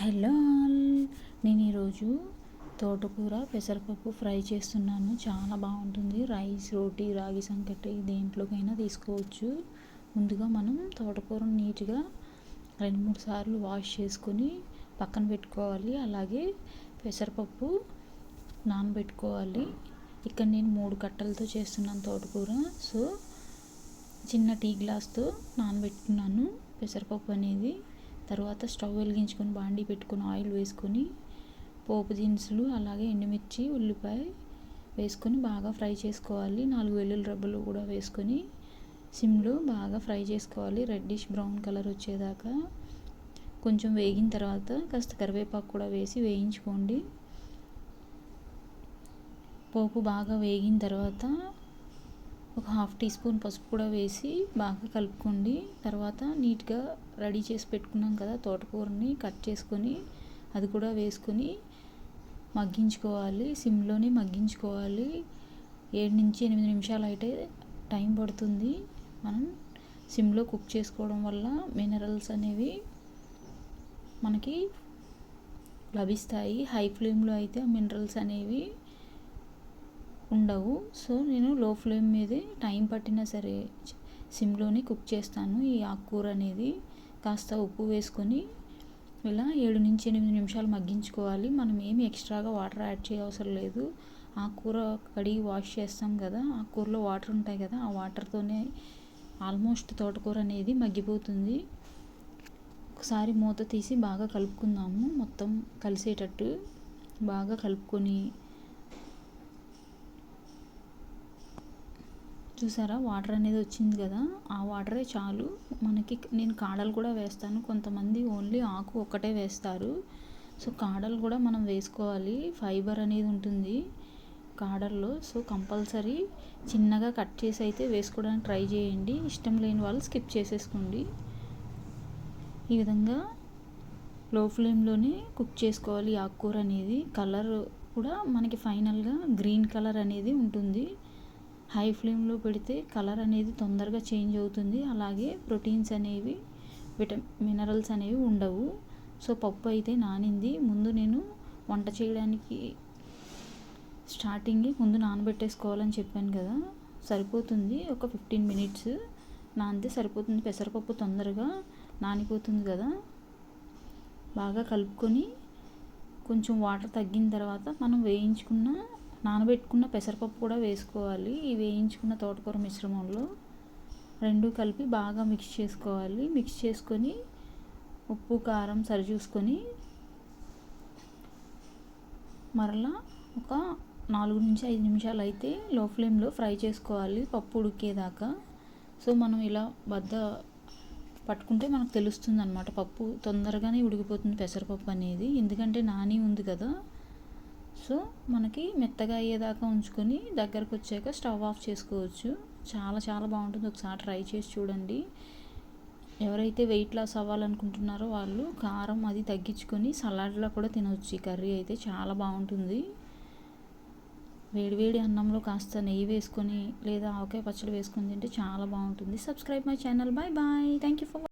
Hello నేను ఈరోజు తోటకూర పెసరపప్పు ఫ్రై చేస్తున్నాను. చాలా బాగుంటుంది. రైస్ రోటీ రాగి సంకటి దేంట్లోకైనా తీసుకోవచ్చు. ముందుగా మనం తోటకూరను నీట్గా రెండు మూడు సార్లు వాష్ చేసుకొని పక్కన పెట్టుకోవాలి. అలాగే పెసరపప్పు నానబెట్టుకోవాలి. ఇక్కడ నేను మూడు కట్టలతో చేస్తున్నాను తోటకూర. సో చిన్న టీ గ్లాస్తో నానబెట్టుకున్నాను పెసరపప్పు అనేది. తర్వాత స్టవ్ వెలిగించుకొని బాండీ పెట్టుకొని ఆయిల్ వేసుకొని పోపు దినుసులు అలాగే ఎండుమిర్చి ఉల్లిపాయ వేసుకొని బాగా ఫ్రై చేసుకోవాలి. నాలుగు వెల్లుల్లి రబ్బలు కూడా వేసుకొని సిమ్లో బాగా ఫ్రై చేసుకోవాలి. రెడ్డిష్ బ్రౌన్ కలర్ వచ్చేదాకా కొంచెం వేగిన తర్వాత కాస్త కరివేపాకు కూడా వేసి వేయించుకోండి. పోపు బాగా వేగిన తర్వాత ఒక హాఫ్ టీ స్పూన్ పసుపు కూడా వేసి బాగా కలుపుకోండి. తర్వాత నీట్గా రెడీ చేసి పెట్టుకున్నాం కదా తోటకూరని కట్ చేసుకొని అది కూడా వేసుకొని మగ్గించుకోవాలి. సిమ్లోనే మగ్గించుకోవాలి. ఏడు నుంచి ఎనిమిది నిమిషాలు అయితే టైం పడుతుంది. మనం సిమ్లో కుక్ చేసుకోవడం వల్ల మినరల్స్ అనేవి మనకి లభిస్తాయి. హై ఫ్లేమ్లో అయితే మినరల్స్ అనేవి ఉండవు. సో నేను లో ఫ్లేమ్ మీదే టైం పట్టినా సరే సిమ్లోనే కుక్ చేస్తాను. ఈ ఆకుకూర అనేది కాస్త ఉప్పు వేసుకొని ఇలా ఏడు నుంచి ఎనిమిది నిమిషాలు మగ్గించుకోవాలి. మనం ఏమి ఎక్స్ట్రాగా వాటర్ యాడ్ చేయవసరం లేదు. ఆకుకూర కడిగి వాష్ చేస్తాం కదా ఆ కూరలో వాటర్ ఉంటాయి కదా ఆ వాటర్తోనే ఆల్మోస్ట్ తోటకూర అనేది మగ్గిపోతుంది. ఒకసారి మూత తీసి బాగా కలుపుకుందాము. మొత్తం కలిసేటట్టు బాగా కలుపుకొని చూసారా? వాటర్ అనేది వచ్చింది కదా? ఆ వాటరే చాలు. మనకి నేను కాడలు కూడా వేస్తాను. కొంతమంది ఓన్లీ ఆకు ఒక్కటే వేస్తారు. సో కాడలు కూడా మనం వేసుకోవాలి. ఫైబర్ అనేది ఉంటుంది కాడల్లో. సో కంపల్సరీ చిన్నగా కట్ చేసి అయితే వేసుకోవడానికి ట్రై చేయండి. ఇష్టం లేని వాళ్ళు స్కిప్ చేసేసుకోండి. ఈ విధంగా లో ఫ్లేమ్లోనే కుక్ చేసుకోవాలి ఆకుకూర అనేది. కలర్ కూడా మనకి ఫైనల్గా గ్రీన్ కలర్ అనేది ఉంటుంది. హై ఫ్లేమ్లో పెడితే కలర్ అనేది తొందరగా చేంజ్ అవుతుంది. అలాగే ప్రోటీన్స్ అనేవి విట మినరల్స్ అనేవి ఉండవు. సో పప్పు అయితే నానింది. ముందు నేను వంట చేయడానికి స్టార్టింగ్ ముందు నానబెట్టేసుకోవాలని చెప్పాను కదా సరిపోతుంది. ఒక ఫిఫ్టీన్ మినిట్స్ నానితే సరిపోతుంది. పెసరపప్పు తొందరగా నానిపోతుంది కదా బాగా కలుపుకొని కొంచెం వాటర్ తగ్గిన తర్వాత మనం వేయించుకున్న నానబెట్టుకున్న పెసరపప్పు కూడా వేసుకోవాలి. ఈ వేయించుకున్న తోటకూర మిశ్రమంలో రెండు కలిపి బాగా మిక్స్ చేసుకోవాలి. మిక్స్ చేసుకొని ఉప్పు కారం సరి చూసుకొని మరలా ఒక నాలుగు నుంచి ఐదు నిమిషాలు అయితే లో ఫ్లేమ్లో ఫ్రై చేసుకోవాలి పప్పు ఉడికేదాకా. సో మనం ఇలా బద్ద పట్టుకుంటే మనకు తెలుస్తుంది అనమాట పప్పు తొందరగానే ఉడికిపోతుంది పెసరపప్పు అనేది. ఎందుకంటే నాని ఉంది కదా సో మనకి మెత్తగా అయ్యేదాకా ఉంచుకొని దగ్గరకు వచ్చాక స్టవ్ ఆఫ్ చేసుకోవచ్చు. చాలా చాలా బాగుంటుంది. ఒకసారి ట్రై చేసి చూడండి. ఎవరైతే వెయిట్ లాస్ అవ్వాలనుకుంటున్నారో వాళ్ళు కారం అది తగ్గించుకొని సలాడ్లో కూడా తినవచ్చు ఈ కర్రీ అయితే చాలా బాగుంటుంది. వేడివేడి అన్నంలో కాస్త నెయ్యి వేసుకొని లేదా ఆవకాయ పచ్చడి వేసుకొని తింటే చాలా బాగుంటుంది. Subscribe my channel bye bye thank you for